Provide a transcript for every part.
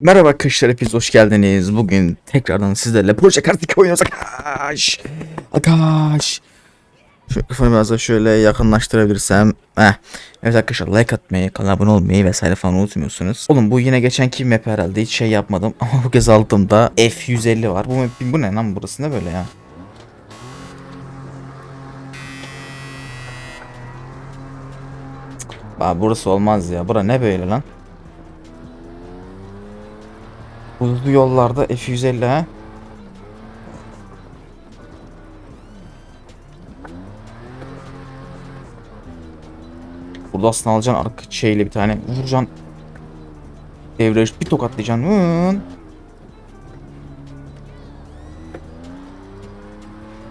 Merhaba arkadaşlar hepiniz hoş geldiniz. Bugün tekrardan sizlerle Proje Kart 2 oynuyoruz. Akaş. Akaş. Şu mikrofonu biraz da şöyle yakınlaştırabilirsem. Heh. Evet arkadaşlar like atmayı, kanala abone olmayı vesaire falan unutmuyorsunuz. Oğlum bu yine geçenki map herhalde hiç şey yapmadım. Ama bu kez aldığımda F150 var. Bu map, bu ne lan burası ne böyle ya? Aa, burası olmaz ya. Bura ne böyle lan? Buzlu yollarda F150 ha? Burada aslında alacaksın arka şeyle bir tane vuracaksın. Devreye bir tokatlayacaksın. Hın.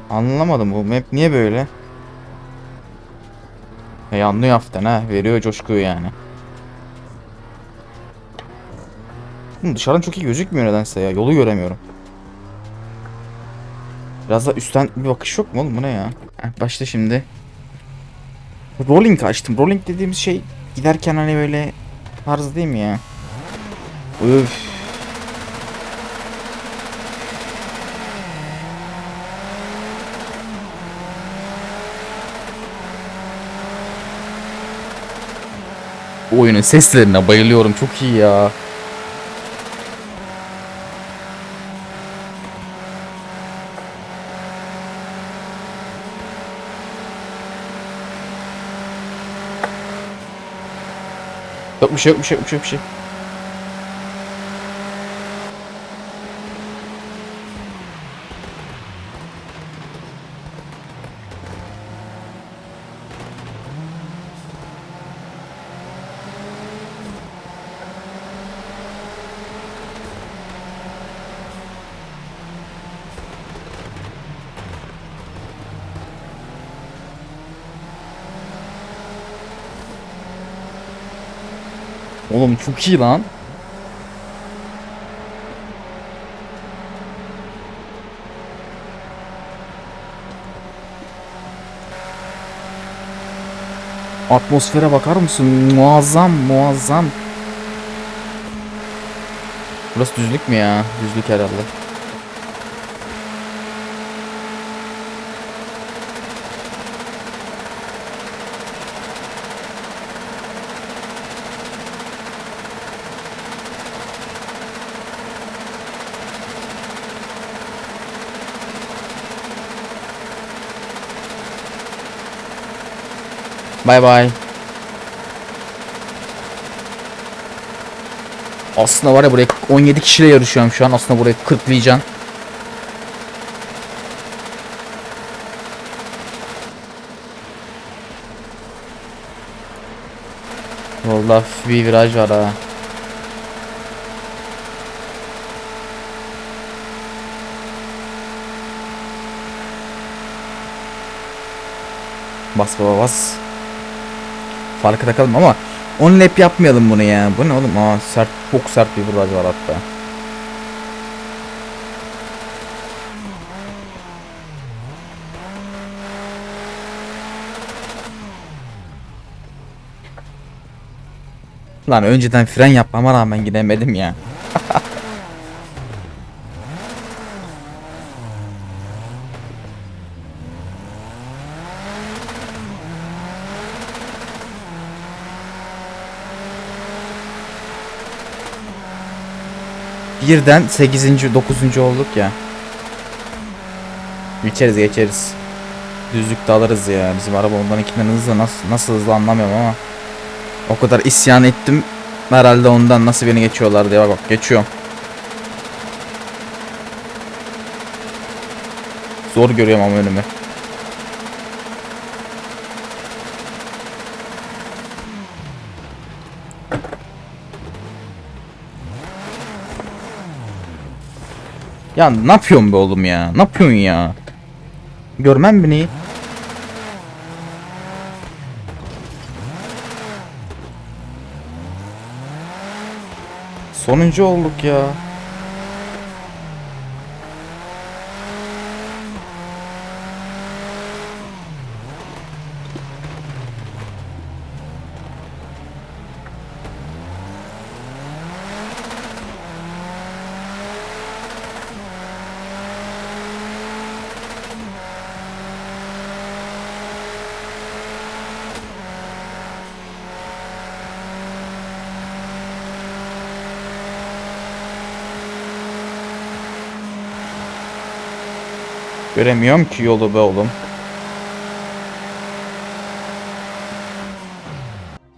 Anlamadım bu map niye böyle? Hey anlıyor hafiften ha. Veriyor coşkuyu yani. Hı, dışarıdan çok iyi gözükmüyor nedense ya. Yolu göremiyorum. Biraz da üstten bir bakış yok mu oğlum bu ne ya? Heh, başta şimdi. Rolling açtım. Rolling dediğimiz şey giderken hani böyle tarz değil mi ya? Bu oyunun seslerine bayılıyorum. Çok iyi ya. Yok bir şey yok bir şey yok bir şey yok bir şey. Oğlum çok iyi lan. Atmosfere bakar mısın? Muazzam, muazzam. Burası düzlük mü ya? Düzlük herhalde. Bay bay. Aslında var ya buraya 17 kişiyle yarışıyorum şu an. Aslında burayı 40'layacaksın. Yolda hafif bir viraj var ha. Bas baba bas. Farkı takalım ama 10 lap yapmayalım bunu ya. Bu ne oğlum? Aa sert çok sert bir viraj var hatta. Lan önceden fren yapmama rağmen gidemedim ya. Birden 8. 9. olduk ya. Geçeriz geçeriz. Düzlükte alırız ya. Bizim araba ondan ikinden hızlı nasıl nasıl hızlı anlamıyorum ama. O kadar isyan ettim. Herhalde ondan nasıl beni geçiyorlar diye bak bak geçiyorum. Zor görüyorum ama önümü. Ya ne yapıyorsun be oğlum ya? Ne yapıyorsun ya? Görmem beni. Sonuncu olduk ya. Göremiyorum ki yolu be oğlum.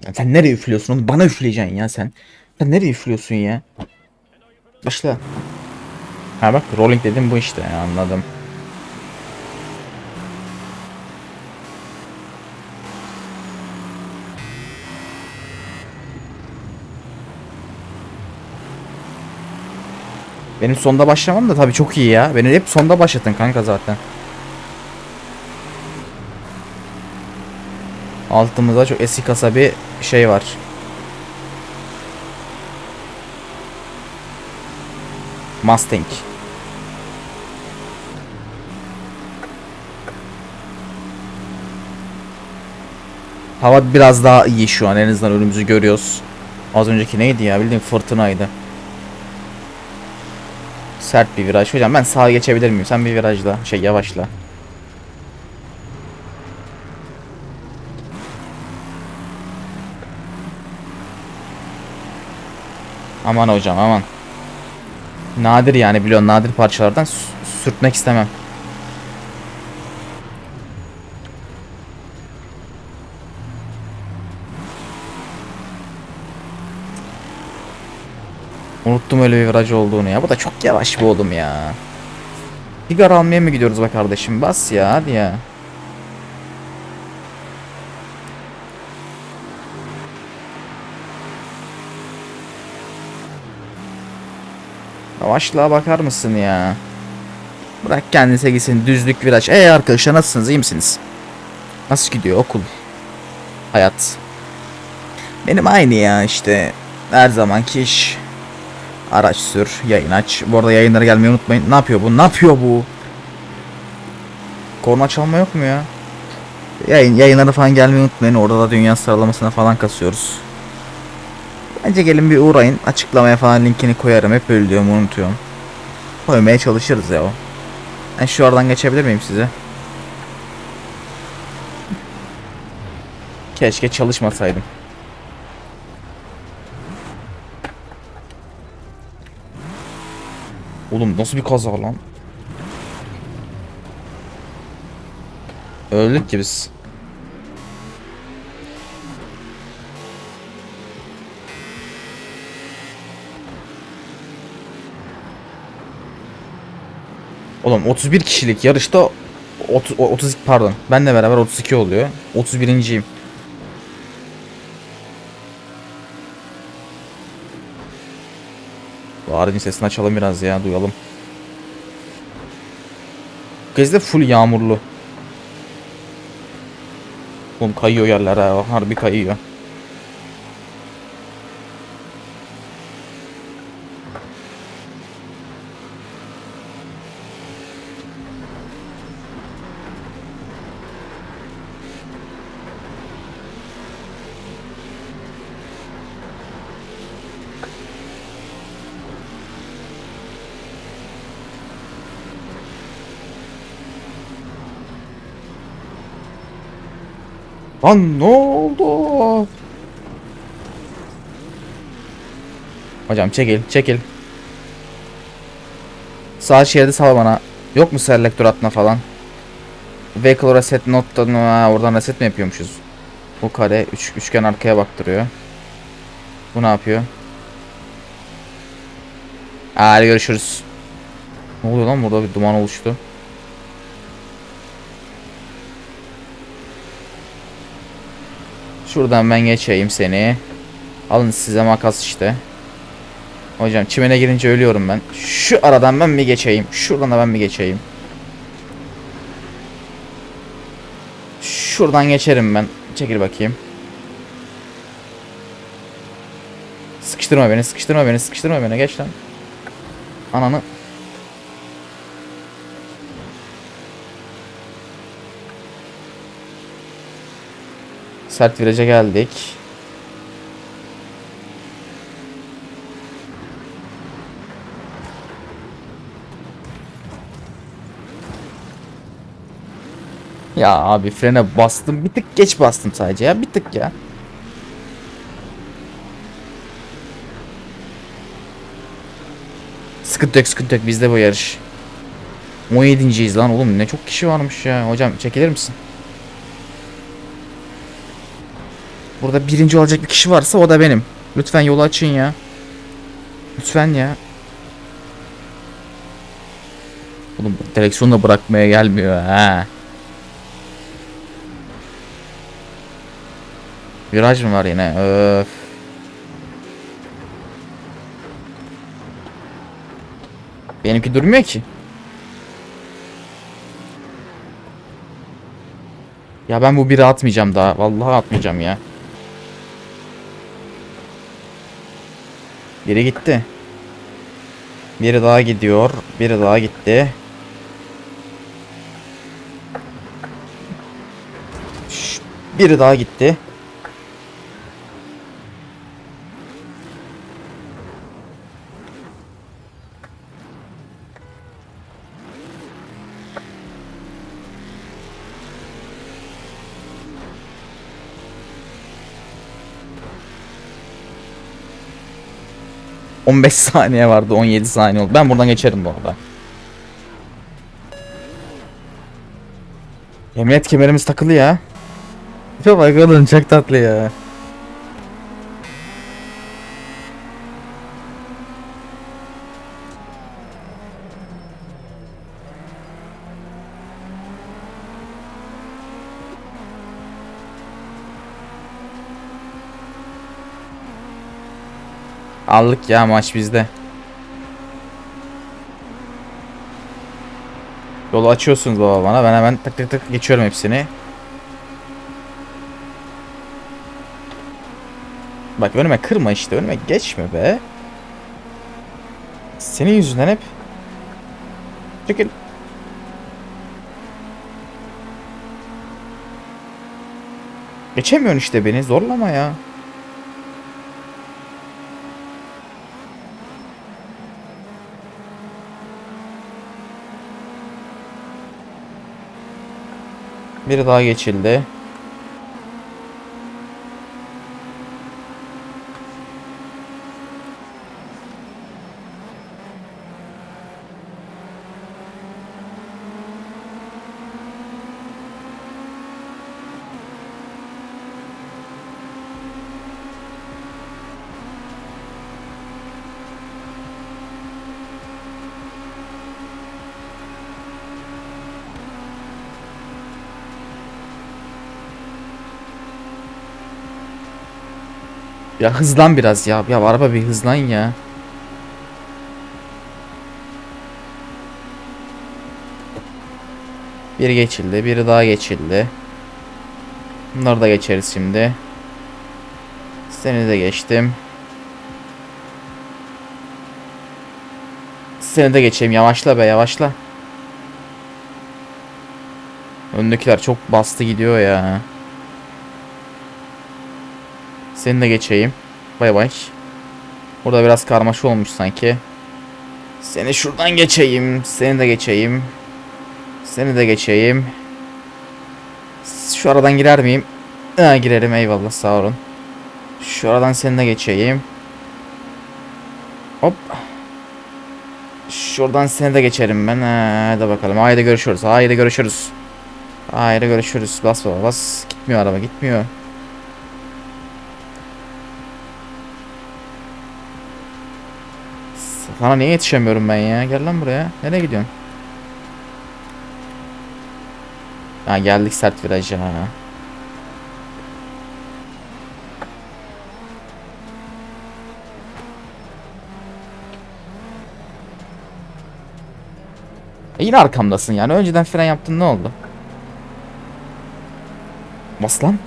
Ya sen nereye üflüyorsun oğlum? Bana üfleyeceksin ya sen. Sen nereye üflüyorsun ya? Başla. Ha bak rolling dedim bu işte ya, anladım. Benim sonda başlamam da tabii çok iyi ya. Beni hep sonda başlatın kanka zaten. Altımızda çok eski kasa bir şey var. Mustang. Hava biraz daha iyi şu an en azından önümüzü görüyoruz. Az önceki neydi ya bildiğin fırtınaydı. Sert bir viraj. Hocam ben sağa geçebilir miyim? Sen bir virajla şey yavaşla. Aman hocam aman. Nadir yani biliyorsun nadir parçalardan sü- sürtmek istemem. Unuttum öyle bir viraj olduğunu ya. Bu da çok yavaş bir oğlum ya. Sigara almaya mı gidiyoruz be kardeşim? Bas ya hadi ya. Yavaşlığa bakar mısın ya? Bırak kendisi gitsin düzlük viraj. Ey arkadaşlar nasılsınız iyi misiniz? Nasıl gidiyor okul? Hayat. Benim aynı ya işte. Her zamanki iş. Araç sür, yayın aç. Bu arada yayınlara gelmeyi unutmayın. Ne yapıyor bu? Ne yapıyor bu? Korna çalma yok mu ya? Yayın, yayınlara falan gelmeyi unutmayın. Orada da dünya sıralamasına falan kasıyoruz. Bence gelin bir uğrayın. Açıklamaya falan linkini koyarım. Hep öyle diyorum unutuyorum. Koymaya çalışırız ya o. Ben şu aradan geçebilir miyim size? Keşke çalışmasaydım. Oğlum nasıl bir kaza lan? Öldük ki biz. Oğlum 31 kişilik yarışta 30, 30 pardon benle beraber 32 oluyor. 31.yim. Aracın sesini açalım biraz ya duyalım. Bu full yağmurlu. Oğlum kayıyor yerler ha harbi kayıyor. Lan ne oldu? Hocam çekil çekil. Sağ şeridi sal bana. Yok mu selektör atma falan? Vehicle reset not'tan oradan reset mi yapıyormuşuz? Bu kare üç, üçgen arkaya baktırıyor. Bu ne yapıyor? Hadi görüşürüz. Ne oluyor lan burada bir duman oluştu. Şuradan ben geçeyim seni. Alın size makas işte. Hocam çimene girince ölüyorum ben. Şu aradan ben mi geçeyim? Şuradan da ben mi geçeyim? Şuradan geçerim ben. Çekil bakayım. Sıkıştırma beni, sıkıştırma beni, sıkıştırma beni. Geç lan. Ananı. Sert viraja geldik. Ya abi frene bastım. Bir tık geç bastım sadece ya. Bir tık ya. Sıkıntı yok sıkıntı yok bizde bu yarış. 17.yiz lan oğlum ne çok kişi varmış ya. Hocam çekilir misin? Burada birinci olacak bir kişi varsa o da benim. Lütfen yolu açın ya. Lütfen ya. Oğlum direksiyonu da bırakmaya gelmiyor ha. Viraj mı var yine? Öf. Benimki durmuyor ki. Ya ben bu biri atmayacağım daha. Vallahi atmayacağım ya. Biri gitti. Biri daha gidiyor. Biri daha gitti. Şş, Biri daha gitti. ...15 saniye vardı 17 saniye oldu. Ben buradan geçerim bu arada. Emniyet kemerimiz takılı ya. Çok bakalım çok tatlı ya. Aldık ya maç bizde. Yolu açıyorsunuz baba bana. Ben hemen tık tık tık geçiyorum hepsini. Bak önüme kırma işte. Önüme geçme be. Senin yüzünden hep. Çekil. Geçemiyorsun işte beni. Zorlama ya. Biri daha geçildi. Ya hızlan biraz ya. Ya araba bir hızlan ya. Biri geçildi, biri daha geçildi. Bunları da geçeriz şimdi. Seni de geçtim. Seni de geçeyim. Yavaşla be, yavaşla. Öndekiler çok bastı gidiyor ya. Seni de geçeyim. Bay bay. Burada biraz karmaşa olmuş sanki. Seni şuradan geçeyim. Seni de geçeyim. Seni de geçeyim. Şu aradan girer miyim? Ha, girerim eyvallah sağ olun. Şu aradan seni de geçeyim. Hop. Şuradan seni de geçerim ben. Ha, hadi bakalım. Haydi görüşürüz. Haydi görüşürüz. Haydi görüşürüz. Bas baba bas. Gitmiyor araba gitmiyor. Sana niye yetişemiyorum ben ya? Gel lan buraya. Nereye gidiyorsun? Ha geldik sert viraja. E yine arkamdasın yani. Önceden fren yaptın ne oldu? Bas lan.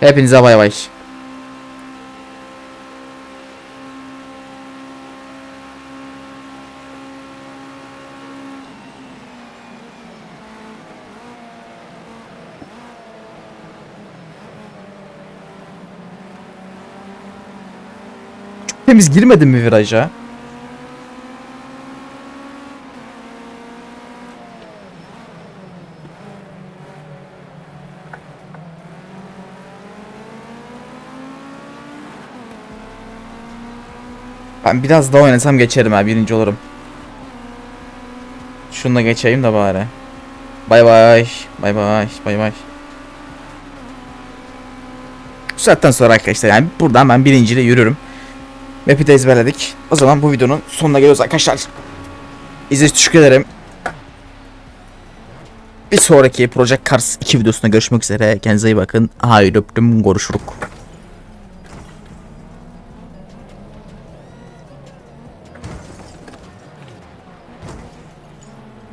Hepinize bay bay. Çok temiz girmedim mi viraja? Ben biraz daha oynasam geçerim ha birinci olurum. Şununla geçeyim de bari. Bay bay. Bay bay. Bay bay. Bu saatten sonra arkadaşlar yani buradan ben birinciyle yürürüm. Map'i de ezberledik. O zaman bu videonun sonuna geliyoruz arkadaşlar. İzlediğiniz teşekkür ederim. Bir sonraki Project Cars 2 videosunda görüşmek üzere. Kendinize iyi bakın. Haydi öptüm. Görüşürük.